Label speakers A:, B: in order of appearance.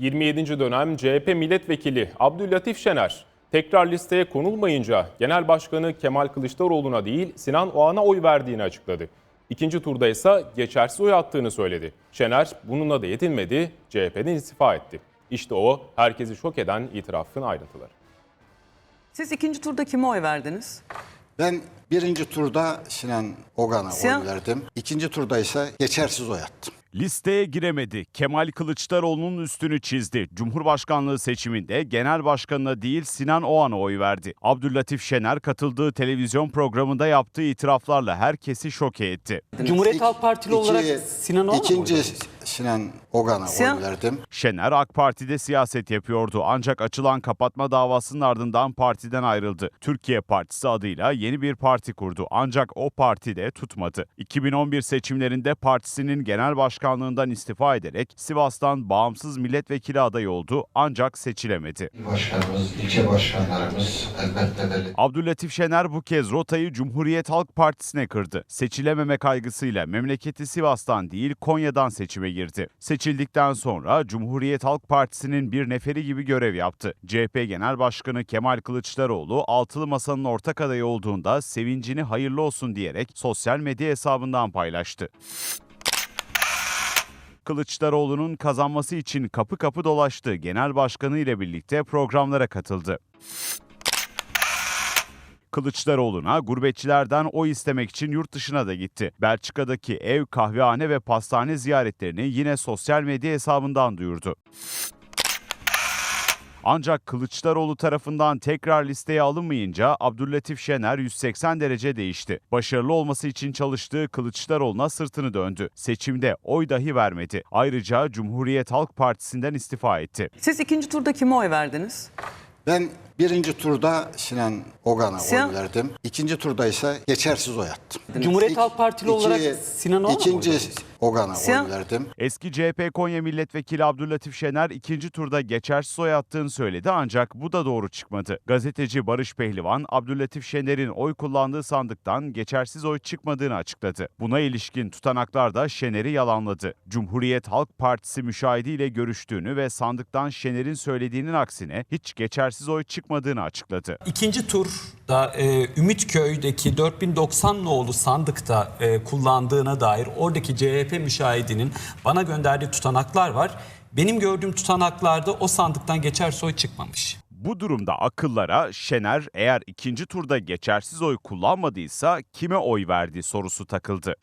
A: 27. dönem CHP milletvekili Abdüllatif Şener tekrar listeye konulmayınca Genel Başkanı Kemal Kılıçdaroğlu'na değil Sinan Oğan'a oy verdiğini açıkladı. İkinci turda ise geçersiz oy attığını söyledi. Şener bununla da yetinmedi, CHP'den istifa etti. İşte o herkesi şok eden itirafın ayrıntıları.
B: Siz ikinci turda kime oy verdiniz?
C: Ben birinci turda Sinan Ogan'a
B: Sinan-
C: oy verdim. İkinci turda ise geçersiz oy attım.
D: Listeye giremedi. Kemal Kılıçdaroğlu'nun üstünü çizdi. Cumhurbaşkanlığı seçiminde genel başkanına değil Sinan Oğan'a oy verdi. Abdüllatif Şener katıldığı televizyon programında yaptığı itiraflarla herkesi şoke etti.
E: Cumhuriyet Halk Partili olarak
C: İki-
E: Sinan Oğan'a mı
C: İkinci
E: oy verdiniz?
C: Sinan Ogan'a oy verdim.
D: Şener AK Parti'de siyaset yapıyordu ancak açılan kapatma davasının ardından partiden ayrıldı. Türkiye Partisi adıyla yeni bir parti kurdu ancak o parti de tutmadı. 2011 seçimlerinde partisinin genel başkanlığından istifa ederek Sivas'tan bağımsız milletvekili adayı oldu ancak seçilemedi.
F: başkanımız, ilçe başkanlarımız elbette belli.
D: Abdüllatif Şener bu kez rotayı Cumhuriyet Halk Partisi'ne kırdı. Seçilememe kaygısıyla memleketi Sivas'tan değil Konya'dan seçime girdi. Seçildikten sonra Cumhuriyet Halk Partisi'nin bir neferi gibi görev yaptı. CHP Genel Başkanı Kemal Kılıçdaroğlu altılı masanın ortak adayı olduğunda sevincini hayırlı olsun diyerek sosyal medya hesabından paylaştı. Kılıçdaroğlu'nun kazanması için kapı kapı dolaştı. Genel Başkanı ile birlikte programlara katıldı. Kılıçdaroğlu'na gurbetçilerden oy istemek için yurt dışına da gitti. Belçika'daki ev, kahvehane ve pastane ziyaretlerini yine sosyal medya hesabından duyurdu. Ancak Kılıçdaroğlu tarafından tekrar listeye alınmayınca Abdüllatif Şener 180 derece değişti. Başarılı olması için çalıştığı Kılıçdaroğlu'na sırtını döndü. Seçimde oy dahi vermedi. Ayrıca Cumhuriyet Halk Partisi'nden istifa etti.
B: Siz ikinci turda kime oy verdiniz?
C: Ben birinci turda Sinan Ogan'a
B: Sinan-
C: oy verdim. İkinci turda ise geçersiz oy attım.
E: Cumhuriyet Halk Partili olarak Sinan Oğan'a mı oy
C: İkinci
E: verdiniz?
C: Ogan'a oy verdim.
D: Eski CHP Konya Milletvekili Abdüllatif Şener ikinci turda geçersiz oy attığını söyledi ancak bu da doğru çıkmadı. Gazeteci Barış Pehlivan, Abdüllatif Şener'in oy kullandığı sandıktan geçersiz oy çıkmadığını açıkladı. Buna ilişkin tutanaklar da Şener'i yalanladı. Cumhuriyet Halk Partisi müşahidiyle görüştüğünü ve sandıktan Şener'in söylediğinin aksine hiç geçersiz oy çıkmadığını açıkladı.
G: İkinci turda e, Ümitköy'deki 4090 nolu sandıkta e, kullandığına dair oradaki CHP müşahidinin bana gönderdiği tutanaklar var. Benim gördüğüm tutanaklarda o sandıktan geçer soy çıkmamış.
D: Bu durumda akıllara Şener eğer ikinci turda geçersiz oy kullanmadıysa kime oy verdi sorusu takıldı.